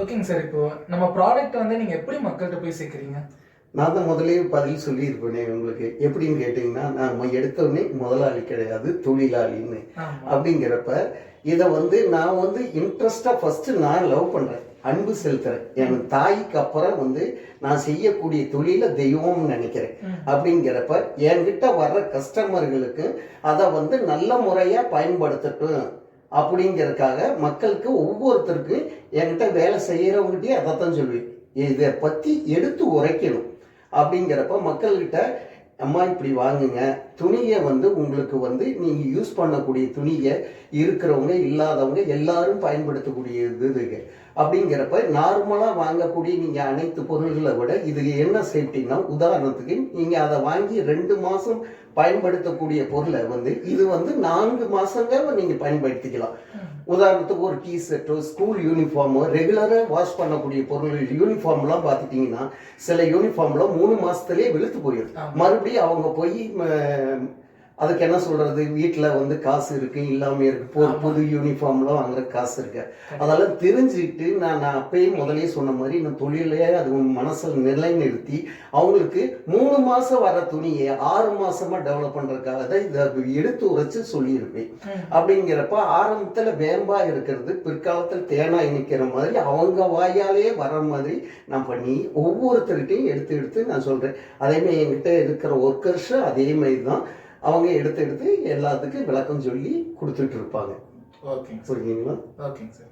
ஓகேங்க சார் இப்போ நம்ம ப்ராடக்ட் வந்து நீங்க எப்படி மக்கள்கிட்ட போய் சேர்க்குறீங்க? நான் தான் முதலே பதில் சொல்லியிருப்பேனே உங்களுக்கு. எப்படின்னு கேட்டிங்கன்னா நான் எடுத்த உடனே முதலாளி கிடையாது தொழிலாளின்னு. அப்படிங்கிறப்ப இதை வந்து நான் வந்து இன்ட்ரெஸ்டாக ஃபஸ்ட்டு நான் லவ் பண்ணுறேன் அன்பு செலுத்துறேன். என் தாய்க்கு அப்புறம் வந்து நான் செய்யக்கூடிய தொழிலை தெய்வம்னு நினைக்கிறேன். அப்படிங்கிறப்ப என்கிட்ட வர்ற கஸ்டமர்களுக்கு அதை வந்து நல்ல முறையாக பயன்படுத்தட்டும். அப்படிங்கிறதுக்காக மக்களுக்கு ஒவ்வொருத்தருக்கும் என்கிட்ட வேலை செய்கிறவங்ககிட்டயே அதைத்தான் சொல்லுவேன் இதை பற்றி எடுத்து உரைக்கணும். அப்படிங்கிறப்ப மக்கள்கிட்ட அம்மா இப்படி வாங்குங்க. துணியை வந்து உங்களுக்கு வந்து நீங்கள் யூஸ் பண்ணக்கூடிய துணியை இருக்கிறவங்க இல்லாதவங்க எல்லாரும் பயன்படுத்தக்கூடிய இதுங்க அப்படிங்கிறப்ப நார்மலாக வாங்கக்கூடிய நீங்கள் அனைத்து பொருள்களை விட இது என்ன சேஃப்டின்னா உதாரணத்துக்கு நீங்கள் அதை வாங்கி ரெண்டு மாதம் பயன்படுத்தக்கூடிய பொருளை வந்து இது வந்து நான்கு மாதங்க நீங்கள் பயன்படுத்திக்கலாம். உதாரணத்துக்கு ஒரு டீ ஷர்ட்டோ ஸ்கூல் யூனிஃபார்மோ ரெகுலராக வாஷ் பண்ணக்கூடிய பொருள் யூனிஃபார்ம்லாம் பார்த்துட்டிங்கன்னா சில யூனிஃபார்ம்ல மூணு மாசத்துலயே வெளுத்து போயிடும். மறுபடியும் அவங்க போய் அதுக்கு என்ன சொல்றது? வீட்டில் வந்து காசு இருக்கு இல்லாம இருக்கு. பு-. புது யூனிஃபார்ம்லாம் வாங்குற காசு இருக்கு. அதெல்லாம் தெரிஞ்சுக்கிட்டு நான் நான் அப்பயே முதலே சொன்ன மாதிரி இந்த தொழிலே அது மனசில் நிலைநிறுத்தி அவங்களுக்கு மூணு மாசம் வர துணியை ஆறு மாசமா டெவலப் பண்றதுக்காக தான் இதை எடுத்து உரைச்சு சொல்லியிருப்பேன். அப்படிங்கிறப்ப ஆரம்பத்துல வேம்பா இருக்கிறது பிற்காலத்தில் தேனாய் நிற்கிற மாதிரி அவங்க வாயாலேயே வர மாதிரி நான் பண்ணி ஒவ்வொருத்தர்கிட்டையும் எடுத்து எடுத்து நான் சொல்றேன். அதே மாதிரி என்கிட்ட இருக்கிற ஒர்க்கர்ஸும் அதே மாதிரி தான். அவங்க எடுத்து எடுத்து எல்லாத்துக்கும் விளக்கம் சொல்லி கொடுத்துட்டு இருப்பாங்க. ஓகேங்க சார் புரியுதுங்களா ஓகேங்க சார்